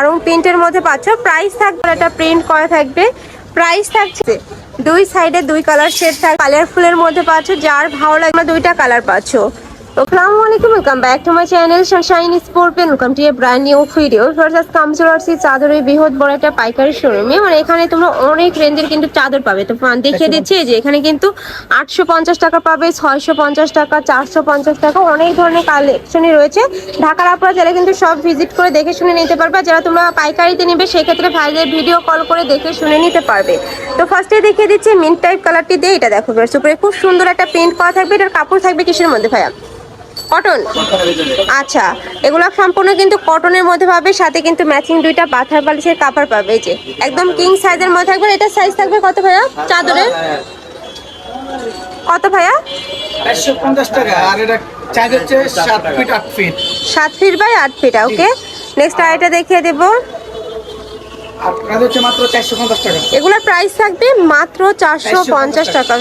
আরং প্রিন্টের মধ্যে পাচ্ছ। প্রাইস থাকবে, একটা প্রিন্ট করা থাকবে। প্রাইস থাকছে দুই সাইডে দুই কালার শেড থাকবে। কালারফুলের মধ্যে পাচ্ছ, যার ভালো লাগবে দুইটা কালার পাচ্ছ। আসসালামু আলাইকুম welcome back to my channel Sunshine Sport Pen welcome to a brand new video কামচুরার্সি চাদরের বৃহৎ বড় একটা পাইকারি শোরুমে মানে এখানে তোমরা অনেক রেঞ্জের কিন্তু চাদর পাবে। তো দেখিয়ে দিচ্ছি যে এখানে কিন্তু আটশো পঞ্চাশ টাকা পাবে ছয়শো পঞ্চাশ টাকা চারশো পঞ্চাশ টাকা অনেক ধরনের কালেকশনই রয়েছে। ঢাকার আপনারা যারা কিন্তু সব ভিজিট করে দেখে শুনে নিতে পারবে। যারা তোমরা পাইকারিতে নেবে সেক্ষেত্রে ভাইদের ভিডিও কল করে দেখে শুনে নিতে পারবে। তো ফার্স্টে দেখিয়ে দিচ্ছি মিন্ট টাইপ কালারটি দিয়ে এটা দেখো উপরে খুব সুন্দর একটা প্রিন্ট করা থাকবে। এটার কাপড় থাকবে কিসের মধ্যে ভাইয়া? কটন? আচ্ছা এগুলো সম্পূর্ণ কিন্তু কটনের মধ্যে পাবে সাথে কিন্তু ম্যাচিং দুইটা পাথার বালিশের কাপড় পাবে যে। একদম কিং সাইজের মধ্যে থাকবে এটা সাইজ থাকবে কত ভাইয়া? চাদরে কত ভাইয়া? টাকা আর এটা সাত ফিট বাই আট ফিট ওকে নেক্সট আরেকটা দেখিয়ে দেবো আর প্রাইস হচ্ছে মাত্র চারশো পঞ্চাশ টাকা এগুলোর প্রাইস থাকবে মাত্র চারশো পঞ্চাশ টাকা।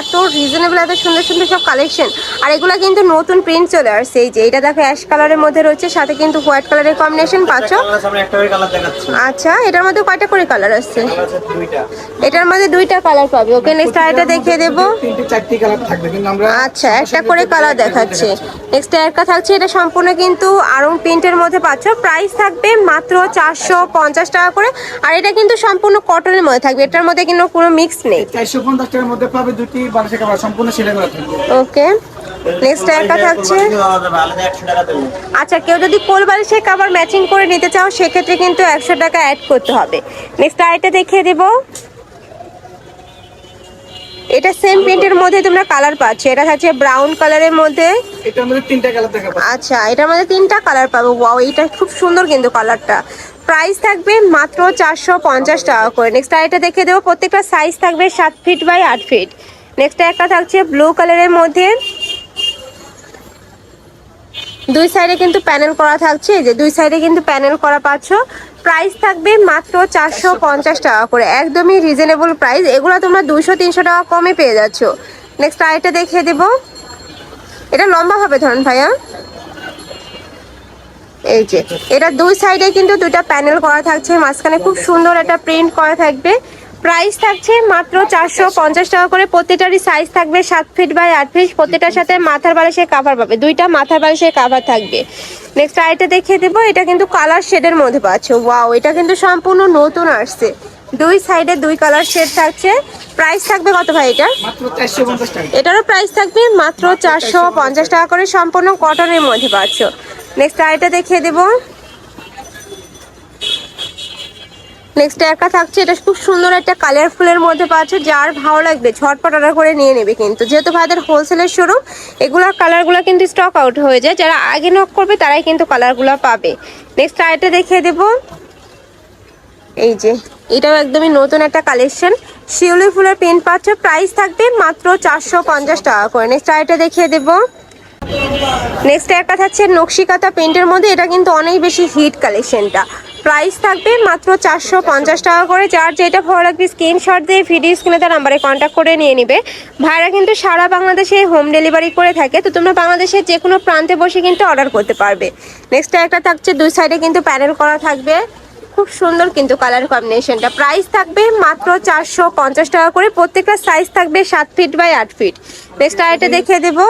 এত রিজনেবল এত সুন্দর সুন্দর সব কালেকশন আর এগুলো কিন্তু নতুন প্রিন্ট চলে আসছে। এই যে এটা দেখো অ্যাশ কালারের মধ্যে রয়েছে সাথে কিন্তু হোয়াইট কালারের কম্বিনেশন পাচ্ছ। আচ্ছা এটার মধ্যে কয়টা করে কালার আসছে? এটার মধ্যে দুইটা। কালার পাবে। ওকে নেক্সট আরেকটা দেখিয়ে দেবো। আচ্ছা একটা করে কালার দেখাচ্ছে। নেক্সট একটা থাকছে এটা সম্পূর্ণ কিন্তু আরং প্রিন্টের মধ্যে পাচ্ছ। প্রাইস থাকবে মাত্র চারশো পঞ্চাশ টাকা করে। আর এটা কিন্তু সম্পূর্ণ কটনের মধ্যে থাকবে। এটার মধ্যে কিন্তু কোনো মিক্স নেই। চারশো পঞ্চাশ টাকার মধ্যে পাবে দুটি বারোশো কালার সম্পূর্ণ সেলাই করা থাকবে। ওকে। নেক্সট একটা থাকছে আচ্ছা কেউ যদি কোল বালিশের কাবার ম্যাচিং করে নিতে চাও সেক্ষেত্রে কিন্তু একশো টাকা অ্যাড করতে হবে। নেক্সট আরেকটা দেখিয়ে দেব। এটা সেম প্রিন্টের মধ্যে তোমরা কালার পাচ্ছ। এটা থাকছে ব্রাউন কালারের মধ্যে। এটার মধ্যে তিনটা কালার দেখাবো আচ্ছা এটার মধ্যে তিনটা কালার পাবো। ওয়াও এটা খুব সুন্দর কিন্তু কালারটা প্রাইস থাকবে মাত্র চারশো পঞ্চাশ টাকা করে। নেক্সট আরেকটা দেখে দেবো, প্রত্যেকটা সাইজ থাকবে সাত ফিট বাই আট ফিট নেক্সট একটা থাকছে ব্লু কালারের মধ্যে। দুই সাইডে কিন্তু প্যানেল করা থাকছে যে দুই সাইডে কিন্তু প্যানেল করা পাচ্ছ। প্রাইস থাকবে মাত্র চারশো পঞ্চাশ টাকা করে, একদমই রিজনেবল প্রাইস এগুলো তোমরা দুশো তিনশো টাকা কমে পেয়ে যাচ্ছ। নেক্সট আরেকটা দেখিয়ে দেবো। এটা লম্বা হবে ধরুন ভাইয়া। এই যে এটা দুই সাইডে কিন্তু দুইটা প্যানেল করা থাকছে মাঝখানে খুব সুন্দর একটা প্রিন্ট করা থাকবে। প্রাইস থাকছে মাত্র চারশো পঞ্চাশ টাকা করে প্রত্যেকটারই সাইজ থাকবে সাত ফিট বাই আট ফিট প্রত্যেকটার সাথে মাথার বালিশের কাভার পাবে দুইটা মাথার বালিশের কাভার থাকবে। নেক্সট আরেকটা দেখিয়ে দেবো এটা কিন্তু কালার শেডের মধ্যে পাচ্ছ। ওয়াও এটা কিন্তু সম্পূর্ণ নতুন আসছে। দুই সাইডে দুই কালার শেড থাকছে। প্রাইস থাকবে কত ভাই এটা? এটারও প্রাইস থাকবে মাত্র চারশো পঞ্চাশ টাকা করে সম্পূর্ণ কটনের মধ্যে পাচ্ছ। নেক্সট আরেকটা দেখিয়ে দেবো। নেক্সট একটা থাকছে, এটা খুব সুন্দর একটা কালারফুলের মধ্যে পাচ্ছে, যার ভালো লাগবে, ঝটপট অর্ডার করে নিয়ে নেবে কিন্তু। যেহেতু ভাইদের হোলসেলের শোরুম এগুলোর কালারগুলো কিন্তু স্টক আউট হয়ে যায়। যারা আগে নক করবে, তারাই কিন্তু কালারগুলো পাবে। নেক্সট আরেকটা দেখিয়ে দেবো। এই যে, এটাও একদমই নতুন একটা কালেকশন শিউলি ফুলের প্রিন্ট পাচ্ছে প্রাইস থাকবে মাত্র চারশো পঞ্চাশ টাকা করে। নেক্সট আরেকটা দেখিয়ে দেবো। নেক্সট একটা থাকছে নকশিকাতা পেন্টের মধ্যে এটা কিন্তু অনেক বেশি হিট কালেকশনটা প্রাইস থাকবে মাত্র চারশো পঞ্চাশ টাকা করে। যার যেটা ভালো লাগবে স্ক্রিনশট দিয়ে ভিডিও স্ক্রিনে তার নাম্বারে কন্ট্যাক্ট করে নিয়ে নিবে। ভাইরা কিন্তু সারা বাংলাদেশে হোম ডেলিভারি করে থাকে। তো তোমরা বাংলাদেশের যে কোনো প্রান্তে বসে কিন্তু অর্ডার করতে পারবে। নেক্সট একটা থাকছে দুই সাইডে কিন্তু প্যানেল করা থাকবে। খুব সুন্দর কিন্তু কালার কম্বিনেশনটা প্রাইস থাকবে মাত্র চারশো পঞ্চাশ টাকা করে। প্রত্যেকটা সাইজ থাকবে সাত ফিট বাই আট ফিট নেক্সট আরেকটা দেখিয়ে দেবো।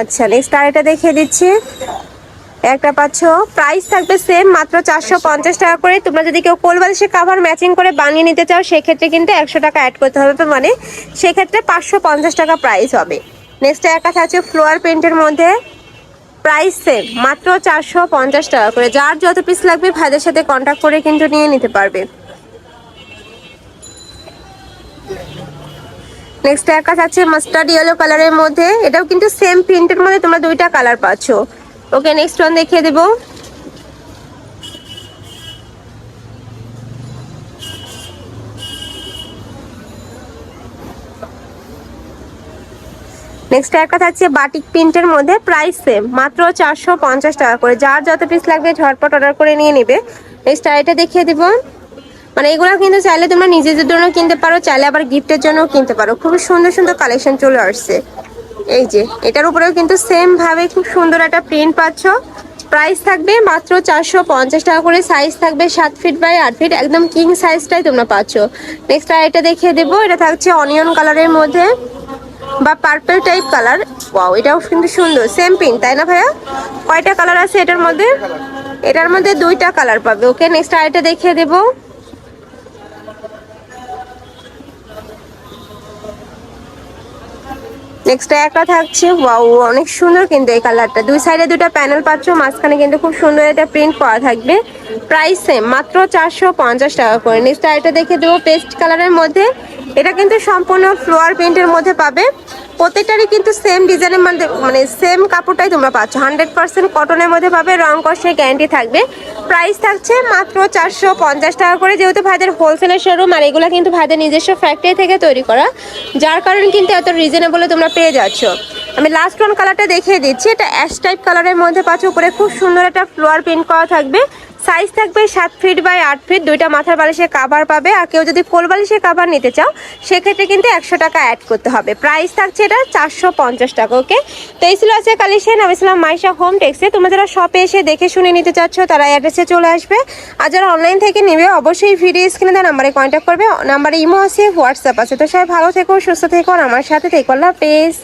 আচ্ছা নেক্সট আরেকটা দেখিয়ে দিচ্ছি। একটা পাচ্ছ। প্রাইস থাকবে সেম মাত্র চারশো পঞ্চাশ টাকা করে। তোমরা যদি কেউ কোল বালিশের কাভার ম্যাচিং করে বানিয়ে নিতে চাও সেক্ষেত্রে কিন্তু একশো টাকা অ্যাড করতে হবে। মানে সেক্ষেত্রে পাঁচশো পঞ্চাশ টাকা প্রাইস হবে। নেক্সট একটা আছে ফ্লোয়ার প্রিন্টের মধ্যে। প্রাইস সেম মাত্র চারশো পঞ্চাশ টাকা করে। যার যত পিস লাগবে ভাইদের সাথে কন্ট্যাক্ট করে কিন্তু নিয়ে নিতে পারবে। নেক্সট একটা থাকছে মাস্টার্ড ইয়েলো কালারের মধ্যে। এটাও কিন্তু সেম প্রিন্টের মধ্যে তোমরা দুইটা কালার পাচ্ছ। ওকে নেক্সট ওয়ান দেখিয়ে দেবো। নেক্সট একটা থাকছে বাটিক প্রিন্টের মধ্যে প্রাইস সেম মাত্র চারশো পঞ্চাশ টাকা করে। যার যত পিস লাগবে ঝটপট অর্ডার করে নিয়ে নিবে। নেক্সট আইটা দেখিয়ে দিব। মানে এগুলো কিন্তু চাইলে তোমরা নিজেদের জন্য কিনতে পারো, চাইলে আবার গিফটের জন্যও কিনতে পারো। খুবই সুন্দর সুন্দর কালেকশন চলে আসছে। এই যে, এটার উপরেও কিন্তু সেম ভাবে খুব সুন্দর একটা প্রিন্ট পাচ্ছ। প্রাইস থাকবে মাত্র চারশো পঞ্চাশ টাকা করে। সাইজ থাকবে সাত ফিট বাই আট ফিট একদম কিং সাইজটাই তোমরা পাচ্ছ। নেক্সট আর এটা দেখিয়ে দেবো। এটা থাকছে অনিয়ন কালারের মধ্যে। বা পার্পেল টাইপ কালার ওয়াও এটাও কিন্তু সুন্দর সেম পিঙ্ক তাই না ভাইয়া? কয়টা কালার আছে এটার মধ্যে? এটার মধ্যে দুইটা কালার পাবে ওকে নেক্সট আরেকটা দেখিয়ে দেবো। নেক্সট একটা থাকছে ওয়াও অনেক সুন্দর কিন্তু এই কালারটা দুই সাইডে দুটো প্যানেল পাচ্ছ, মাঝখানে কিন্তু খুব সুন্দর একটা প্রিন্ট করা থাকবে। প্রাইস সেম মাত্র চারশো পঞ্চাশ টাকা করে। নেক্সট আরেকটা দেখে দেবো পেস্ট কালারের মধ্যে। এটা কিন্তু সম্পূর্ণ ফ্লোয়ার প্রিন্টের মধ্যে পাবে। প্রত্যেকটারই কিন্তু সেম ডিজাইনের মধ্যে মানে সেম কাপড়টাই তোমরা পাচ্ছ। হান্ড্রেড পার্সেন্ট কটনের মধ্যে পাবে, রং কষে গ্যারান্টি থাকবে। প্রাইস থাকছে মাত্র চারশো পঞ্চাশ টাকা করে, যেহেতু ভাইদের হোলসেলের শোরুম আর এগুলো কিন্তু ভাইদের নিজস্ব ফ্যাক্টরি থেকে তৈরি করা। যার কারণে কিন্তু এত রিজনেবলে তোমরা পেয়ে যাচ্ছ। আমি লাস্ট ওয়ান কালারটা দেখিয়ে দিচ্ছি। এটা অ্যাশ টাইপ কালারের মধ্যে পাচ্ছ। উপরে খুব সুন্দর একটা ফ্লোয়ার প্রিন্ট করা থাকবে। সাইজ থাকবে সাত ফিট বাই আট ফিট দুইটা মাথার বালিশের কাভার পাবে। আর কেউ যদি কোল বালিশের কাভার নিতে চাও, সেক্ষেত্রে কিন্তু একশো টাকা অ্যাড করতে হবে। প্রাইস থাকছে এটা চারশো পঞ্চাশ টাকা ওকে তো এই ছিল আছে কালেকশন আমি ছিলাম মাইশা হোম টেক্সে তোমরা যারা শপে এসে দেখে শুনে নিতে চাচ্ছ, তারা অ্যাড্রেসে চলে আসবে। আর যারা অনলাইন থেকে নেবে, অবশ্যই ভিডিও স্ক্রিনে দেওয়া নাম্বারে কন্ট্যাক্ট করবে। নাম্বারে ইমো আছে হোয়াটসঅ্যাপ আছে। তো সবাই ভালো থেকো, সুস্থ থেকো। আর আমার সাথে থেকো। আল্লাহ হাফেজ।